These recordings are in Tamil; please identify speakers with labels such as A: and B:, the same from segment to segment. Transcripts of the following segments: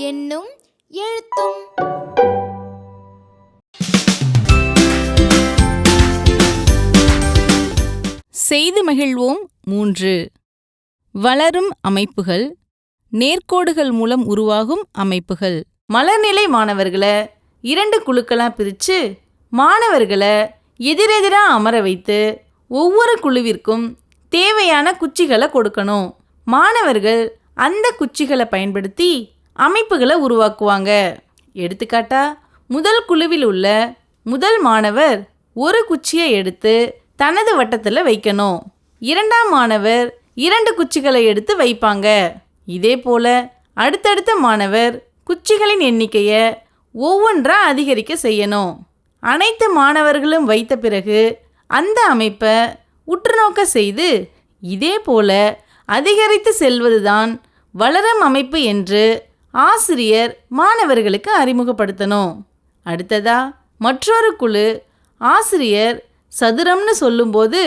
A: என்னும் எழுத்தும்
B: செய்து மகிழ்வோம் மூன்று. வளரும் அமைப்புகள். நேர்கோடுகள் மூலம் உருவாகும் அமைப்புகள். மலர்நிலை மாணவர்களை இரண்டு குழுக்களாக பிரித்து மாணவர்களை எதிரெதிராக அமர வைத்து ஒவ்வொரு குழுவிற்கும் தேவையான குச்சிகளை கொடுக்கணும். மாணவர்கள் அந்த குச்சிகளை பயன்படுத்தி அமைப்புகளை உருவாக்குவாங்க. எடுத்துக்காட்டா முதல் குழுவில் உள்ள முதல் மாணவர் ஒரு குச்சியை எடுத்து தனது வட்டத்தில் வைக்கணும். இரண்டாம் மாணவர் இரண்டு குச்சிகளை எடுத்து வைப்பாங்க. இதே போல அடுத்தடுத்த மாணவர் குச்சிகளின் எண்ணிக்கையை ஒவ்வொன்றாக அதிகரிக்க செய்யணும். அனைத்து மாணவர்களும் வைத்த பிறகு அந்த அமைப்பை உற்றுநோக்க செய்து இதே போல அதிகரித்து செல்வதுதான் வளரும் அமைப்பு என்று ஆசிரியர் மாணவர்களுக்கு அறிமுகப்படுத்தணும். அடுத்ததா மற்றொரு குழு ஆசிரியர் சதுரம்னு சொல்லும்போது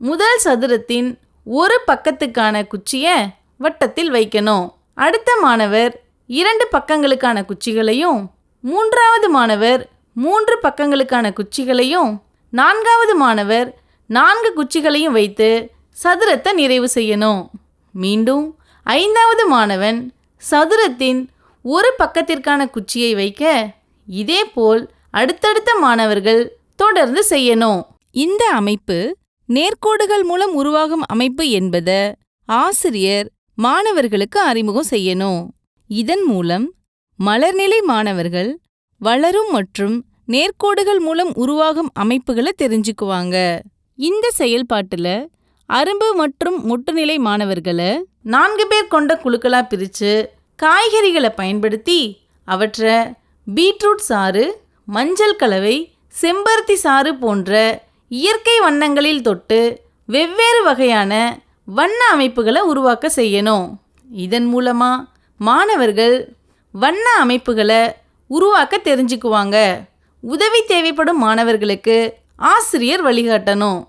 B: முதல் சதுரத்தின் ஒரு பக்கத்துக்கான குச்சியை வட்டத்தில் வைக்கணும். அடுத்த மாணவர் இரண்டு பக்கங்களுக்கான குச்சிகளையும் மூன்றாவது மாணவர் மூன்று பக்கங்களுக்கான குச்சிகளையும் நான்காவது மாணவர் நான்கு குச்சிகளையும் வைத்து சதுரத்தை நிறைவு செய்யணும். மீண்டும் ஐந்தாவது மாணவன் சதுரத்தின் ஒரு பக்கத்திற்கான குச்சியை வைக்க இதேபோல் அடுத்தடுத்த மாணவர்கள் தொடர்ந்து செய்யணும். இந்த அமைப்பு நேர்கோடுகள் மூலம் உருவாகும் அமைப்பு என்பத ஆசிரியர் மாணவர்களுக்கு அறிமுகம் செய்யணும். இதன் மூலம் மலர்நிலை மாணவர்கள் வளரும் மற்றும் நேர்கோடுகள் மூலம் உருவாகும் அமைப்புகளை தெரிஞ்சுக்குவாங்க. இந்த செயல்பாட்டில் அரும்பு மற்றும் முட்டுநிலை மாணவர்களை நான்கு பேர் கொண்ட குழுக்களாக பிரித்து காய்கறிகளை பயன்படுத்தி அவற்றை பீட்ரூட் சாறு மஞ்சள் கலவை செம்பருத்தி சாறு போன்ற இயற்கை வண்ணங்களில் தொட்டு வெவ்வேறு வகையான வண்ண அமைப்புகளை உருவாக்க செய்யணும். இதன் மூலமாக மாணவர்கள் வண்ண அமைப்புகளை உருவாக்க தெரிஞ்சுக்குவாங்க. உதவி தேவைப்படும் மாணவர்களுக்கு ஆசிரியர் வழிகாட்டணும்.